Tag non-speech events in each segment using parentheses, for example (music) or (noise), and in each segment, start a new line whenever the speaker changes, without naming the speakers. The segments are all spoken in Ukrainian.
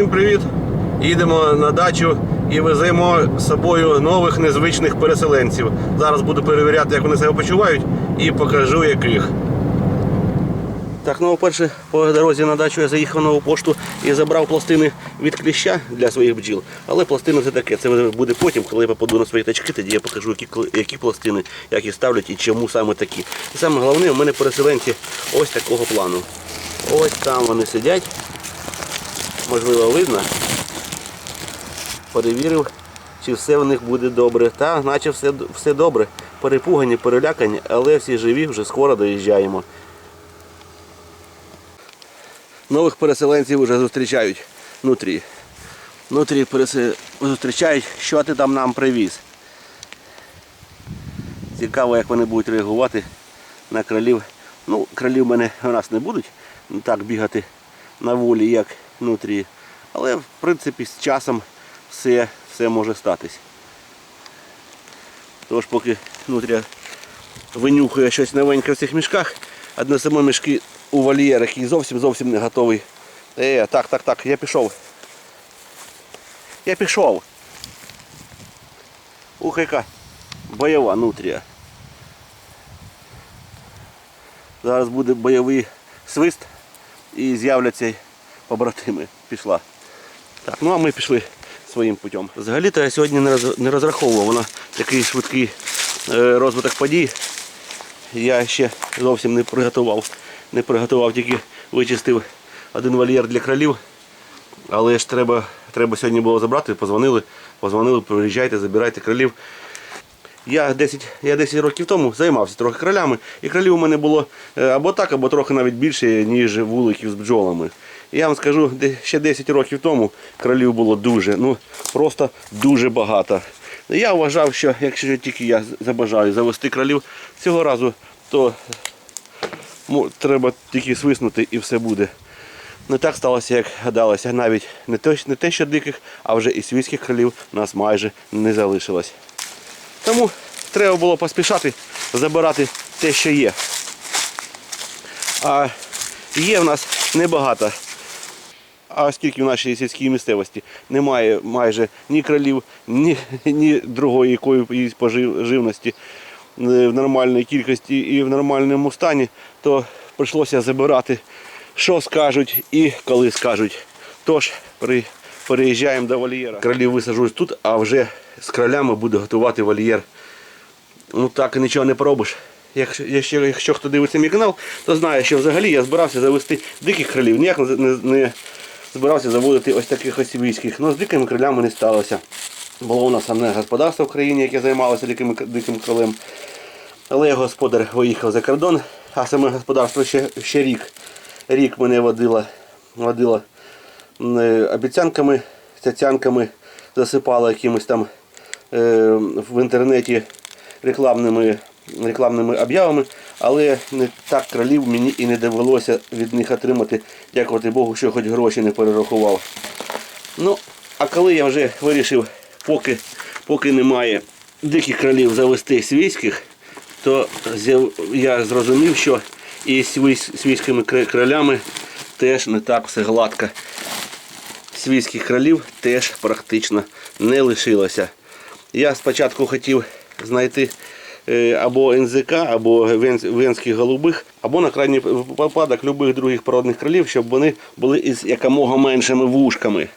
Всім привіт! Їдемо на дачу і веземо з собою нових незвичних переселенців. Зараз буду перевіряти, як вони себе почувають, і покажу яких. Так, ну, по-перше, по дорозі на дачу я заїхав на пошту і забрав пластини від кліща для своїх бджіл. Але пластини це таке. Це буде потім, коли я попаду на свої тачки, тоді я покажу, які, які пластини, як їх ставлять і чому саме такі. І саме головне, у мене переселенці ось такого плану. Ось там вони сидять. Можливо, видно. Перевірив, чи все в них буде добре. Та, наче все, все добре. Перепугані, перелякані, але всі живі, вже скоро доїжджаємо. Нових переселенців вже зустрічають внутрі. Внутрі пересе... зустрічають, що ти там нам привіз. Цікаво, як вони будуть реагувати на кролів. Ну, кролів мене у нас не будуть так бігати на волі, як внутрі. Але в принципі з часом все, все може статись. Тож поки внутрі винюхує щось новеньке в цих мішках, одне саме мішки у вольєр, який зовсім зовсім не готовий. Е, так, так, так, я пішов. Я пішов. Ух, яка бойова нутрія. Зараз буде бойовий свист і з'являться побратими. Пішла. Так, ну а ми пішли своїм путем. Взагалі-то я сьогодні не розраховував. Вона такий швидкий е, розвиток подій. Я ще зовсім не приготував. Не приготував, тільки вичистив один вольєр для кролів. Але ж треба, треба сьогодні було забрати, позвонили, позвонили, приїжджайте, забирайте кролів. Я 10, я 10 років тому займався трохи кролями, і кролів у мене було е, або так, або трохи навіть більше, ніж вуликів з бджолами. Я вам скажу, ще 10 років тому кролів було дуже, ну просто дуже багато. Я вважав, що якщо тільки я забажаю завести кролів цього разу, то треба тільки свиснути і все буде. Не так сталося, як гадалося. Навіть не те, не те, що диких, а вже і свійських кролів нас майже не залишилось. Тому треба було поспішати забирати те, що є. А є в нас небагато. А оскільки в нашій сільській місцевості немає майже ні кролів, ні, ні другої якоїсь поживності в нормальній кількості і в нормальному стані, то прийшлося забирати, що скажуть і коли скажуть. Тож при, переїжджаємо до вольєра. Кролів висаджують тут, а вже з кролями буду готувати вольєр. Ну так нічого не поробиш. Якщо, якщо, якщо хто дивиться мій канал, то знає, що взагалі я збирався завести диких кролів. Ніяк не, не збирався заводити ось таких ось війських. Ну з дикими кролями не сталося. Було у нас одне господарство в країні, яке займалося диким, диким кролем. Але господар виїхав за кордон, а саме господарство ще, ще рік. Рік мене водило, водило е, обіцянками, цяцянками, засипало якимось там е, в інтернеті рекламними, рекламними об'явами, але не так кролів мені і не довелося від них отримати, дякувати Богу, що хоч гроші не перерахував. Ну, а коли я вже вирішив, поки, поки немає диких кролів завести свійських, то я зрозумів, що і з свійськими кр- кролями теж не так все гладко. Свійських кролів теж практично не лишилося. Я спочатку хотів знайти або НЗК, або вен- венських голубих, або на крайній випадок любих других породних крилів, щоб вони були із якомога меншими вушками.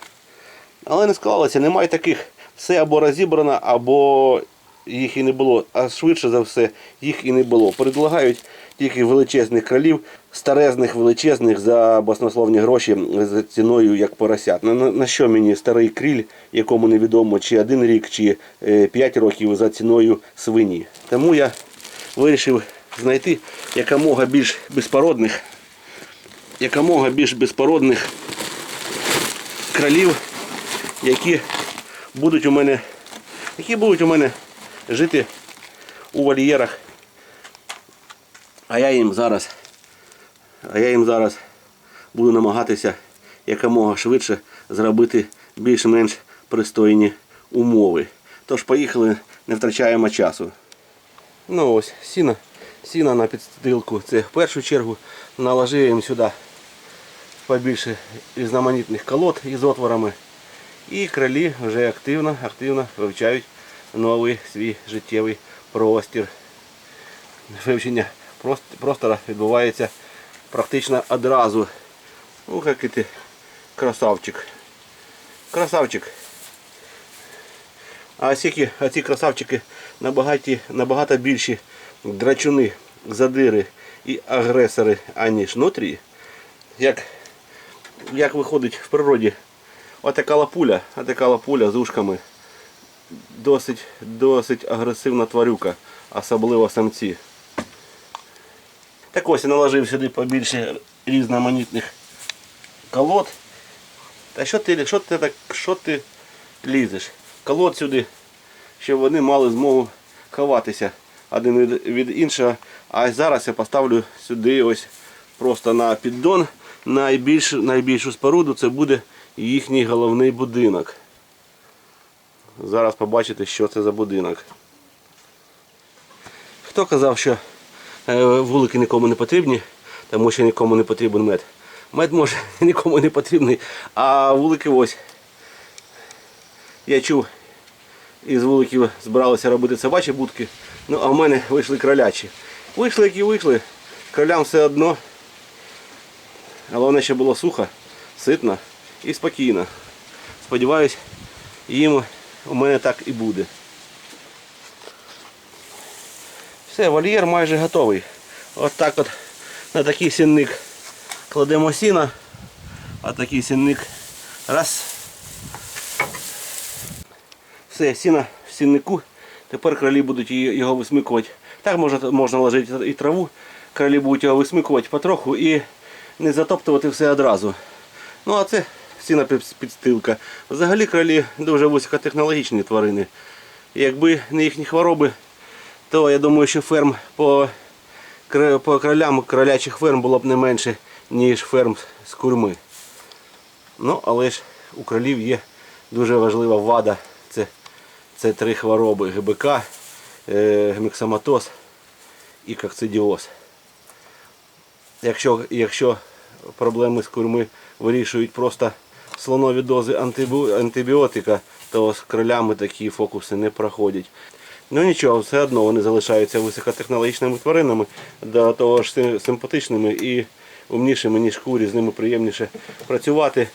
Але не склалося, немає таких. Все або розібрано, або їх і не було. А швидше за все їх і не було. Предлагають тільки величезних кролів, старезних величезних за баснословні гроші за ціною як поросят. На, на, на що мені старий кріль, якому невідомо чи один рік, чи е, п'ять років за ціною свині. Тому я вирішив знайти якомога більш безпородних, якомога більш безпородних кролів, які будуть у мене, які будуть у мене жити у вольєрах. А я їм зараз, а я їм зараз буду намагатися якомога швидше зробити більш-менш пристойні умови. Тож поїхали, не втрачаємо часу. Ну ось, сіна, сіна на підстилку. Це в першу чергу наложив їм сюди побільше різноманітних колод із отворами. І кролі вже активно, активно вивчають новий свій життєвий простір. Вивчення простора відбувається практично одразу. Ну, який ти красавчик. Красавчик. А а ці красавчики набагато, набагато більші драчуни, задири і агресори, аніж нутрії. Як, як виходить в природі, отака лапуля, отака лапуля з ушками. Досить, досить агресивна тварюка, особливо самці. Так ось я наложив сюди побільше різноманітних колод. Та що ти, що ти так, що ти лізеш? Колод сюди, щоб вони мали змогу ховатися один від, від іншого. А зараз я поставлю сюди ось просто на піддон найбільш, найбільшу споруду це буде їхній головний будинок. Зараз побачите, що це за будинок. Хто казав, що е, вулики нікому не потрібні, тому що нікому не потрібен мед. Мед може (laughs) нікому не потрібний, а вулики ось. Я чув, із вуликів збиралися робити собачі будки, ну а в мене вийшли кролячі. Вийшли, які вийшли, кролям все одно. Головне, щоб було сухо, ситно і спокійно. Сподіваюсь, їм у мене так і буде. Все, вольєр майже готовий. От так от на такий сінник кладемо сіна, а такий сінник раз. Все, сіна в сіннику. Тепер кролі будуть його висмикувати. Так можна, можна ложити і траву. Кролі будуть його висмикувати потроху і не затоптувати все одразу. Ну а це сіна підстилка. Взагалі кролі дуже високотехнологічні тварини. Якби не їхні хвороби, то я думаю, що ферм по, по кролям кролячих ферм було б не менше, ніж ферм з курми. Ну, але ж у кролів є дуже важлива вада. Це, це три хвороби ГБК, е, геміксоматоз і кокцидіоз. Якщо, якщо проблеми з курми вирішують просто слонові дози антибіотика, то з кролями такі фокуси не проходять. Ну нічого, все одно вони залишаються високотехнологічними тваринами, до того ж симпатичними і умнішими, ніж курі, з ними приємніше працювати.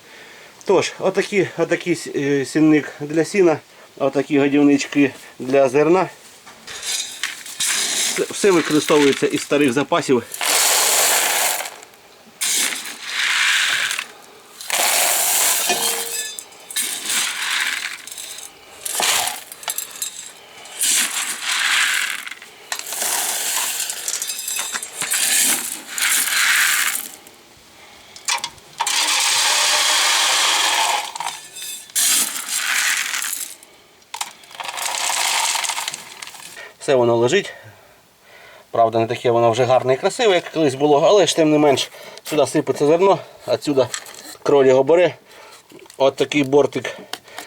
Тож, отакі, отакий е, сінник для сіна, отакі годівнички для зерна. Все використовується із старих запасів. Все воно лежить. Правда, не таке воно вже гарне і красиве, як колись було, але ж тим не менш сюди сипеться зерно, отсюди кроль його бере. От такий бортик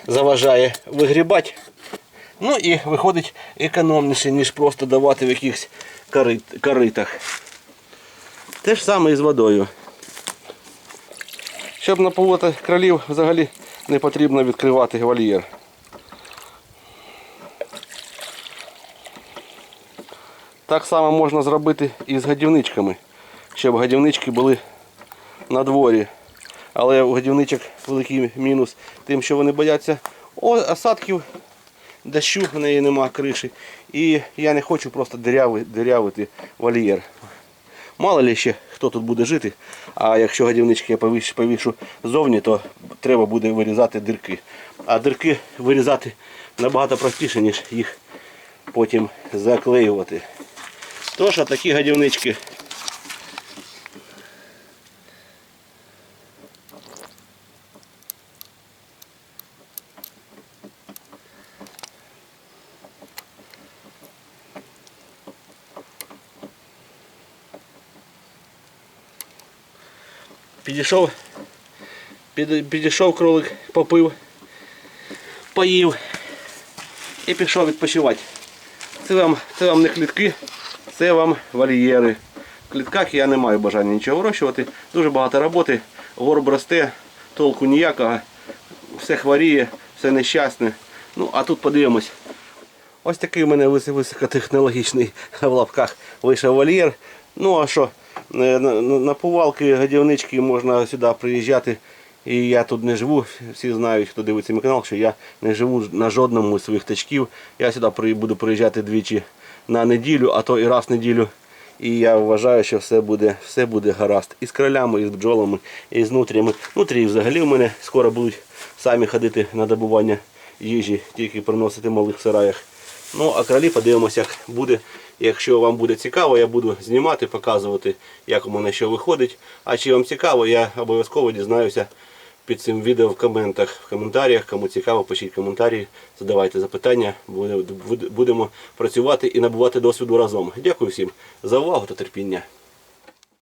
заважає вигрібати. Ну і виходить економніше, ніж просто давати в якихось корит, коритах. Те ж саме і з водою. Щоб наповити кролів, взагалі не потрібно відкривати вольєр. Так само можна зробити і з годівничками, щоб годівнички були на дворі. Але у годівничок великий мінус тим, що вони бояться осадків, дощу в неї нема криші. І я не хочу просто дирявити вольєр. Мало ли ще хто тут буде жити, а якщо годівнички я повішу, ззовні, то треба буде вирізати дирки. А дирки вирізати набагато простіше, ніж їх потім заклеювати. Тож, такі годівнички. Підійшов, під, підійшов кролик, попив, поїв і пішов відпочивати. Це вам, це вам не клітки, це вам вольєри. В клітках я не маю бажання нічого вирощувати. Дуже багато роботи. горб росте, толку ніякого, все хворіє, все нещасне. Ну, а тут подивимось. Ось такий у мене високотехнологічний (laughs) в лапках вийшов вольєр. Ну а що, е, на, повалки, годівнички можна сюди приїжджати. І я тут не живу. Всі знають, хто дивиться мій канал, що я не живу на жодному з своїх тачків. Я сюди буду приїжджати двічі на неділю, а то і раз в неділю. І я вважаю, що все буде, все буде гаразд. І з кролями, і з бджолами, і з нутрями. Нутрії взагалі в мене скоро будуть самі ходити на добування їжі, тільки приносити в малих сараях. Ну, а кролі подивимося, як буде. Якщо вам буде цікаво, я буду знімати, показувати, як у мене що виходить. А чи вам цікаво, я обов'язково дізнаюся під цим відео в коментах, в коментарях. Кому цікаво, пишіть коментарі, задавайте запитання. Буде- буде- Будемо працювати і набувати досвіду разом. Дякую всім за увагу та терпіння.